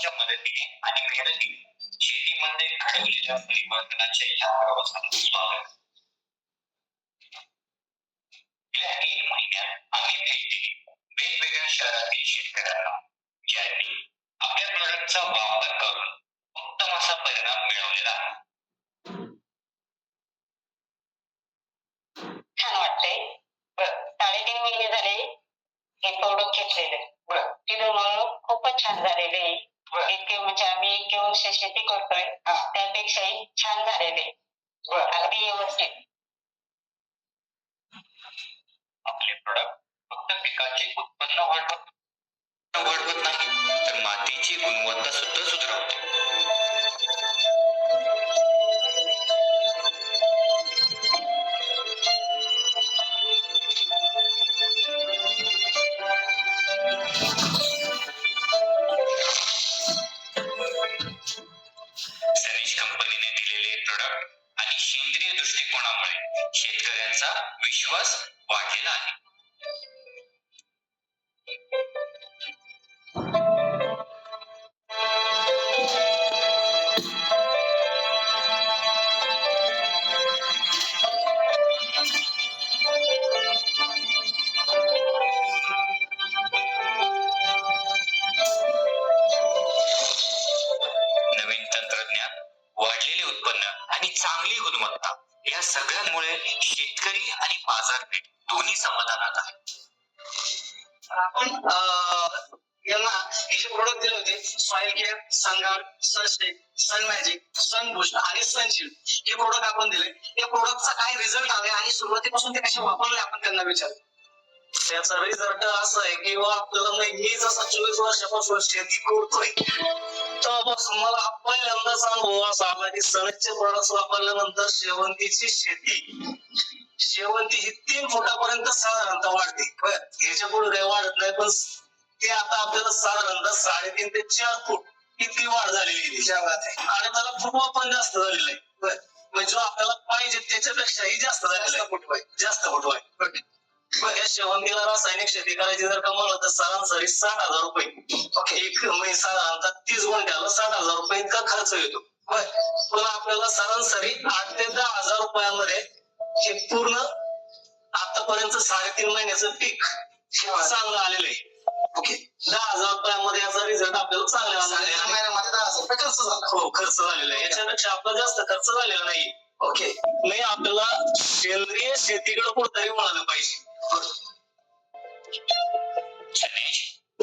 कुटुंबाच्या मदतीने आणि मेहनतीने शेतीमध्ये घडवलेल्या परिवर्तनाच्या या प्रवासाला स्वागत गेल्या एक महिन्यात आम्ही भेट दिली वेगवेगळ्या शहरातील शेतकऱ्यांना ज्यांनी आपल्या प्रोडक्टचा वापर करून उत्तम असा परिणाम मिळवलेला आहे छान वाटतंय साडेतीन महिने झाले हे प्रोडक्ट घेतलेले बरं. तिथं मग खूपच छान झालेले आहे. इतके म्हणजे आम्ही इतके वर्ष शेती करतोय. त्यापेक्षाही छान झालेले आहे. बरं. अगदी व्यवस्थित आपले प्रोडक्ट फक्त पिकाचे उत्पन्न वाढवत प्रोडक्ट आणि सेंद्रिय दृष्टिकोनामुळे शेतकऱ्यांचा विश्वास वाढलेला आहे. नवीन तंत्रज्ञान वाढलेले उत्पन्न आणि चांगली गुणवत्ता या सगळ्यांमुळे शेतकरी आणि बाजारपेठ दोन्ही समाधानात आहे आपण अं, यांना हे जे प्रोडक्ट दिले होते. Soil care Sungard Sunstake Sun Magic Sun Boost आणि सनशील्ड हे प्रोडक्ट आपण दिले. या प्रोडक्टचा काय रिझल्ट आले आणि सुरुवातीपासून ते कसे वापरले आपण त्यांना विचार? त्याचा रिझल्ट असा आहे की बुवा आपल्याला मी जसा चोवीस वर्षापासून शेती करतोय. तेव्हापासून मला पहिल्यांदाच अनुभव आला की सनचे प्रोडक्ट वापरल्यानंतर शेवंतीची शेती शेवंती ही तीन फुटापर्यंत साधारणतः वाढते बरं, ह्याच्या पुढे काही वाढत नाही पण ते आता आपल्याला साधारणतः साडेतीन ते चार फूट इतकी वाढ झालेली आहे. आणि त्याला फुटवा पण जास्त झालेला आहे. म्हणजे आपल्याला पाहिजे त्याच्यापेक्षाही जास्त झालेला आहे. जास्त फुटवा बरं, या शेवंतीला रासायनिक शेती करायची जर का म्हणलं तर सरासरी साठ हजार रुपये. ओके एक म्हणजे साधारणतः तीस गुंठ्याला साठ हजार रुपये इतका खर्च येतो. पण आपल्याला सरासरी आठ ते दहा हजार रुपयामध्ये हे पूर्ण आतापर्यंत साडेतीन महिन्याचं पीक चांगलं आलेलं आहे. ओके. दहा हजार रुपयामध्ये याचा रिझल्ट आपल्याला चांगला आलेला आहे. महिन्यामध्ये दहा रुपये खर्च झाला. हो खर्च झालेला आहे. याच्यापेक्षा आपला जास्त खर्च झालेला नाही. ओके. नाही आपल्याला सेंद्रिय शेतीकडे कुठतरी वळालं पाहिजे. सनेज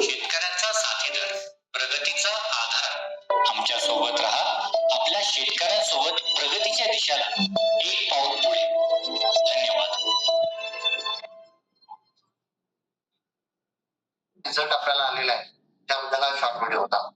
शेतकऱ्यांचा साथीदार प्रगतीचा आधार. आमच्यासोबत राहा. आपल्या शेतकऱ्यांसोबत प्रगतीच्या दिशेला एक पाऊल पुढे. धन्यवाद. रिझल्ट आपल्याला आलेला आहे. त्याबद्दल शॉर्ट व्हिडिओ होता.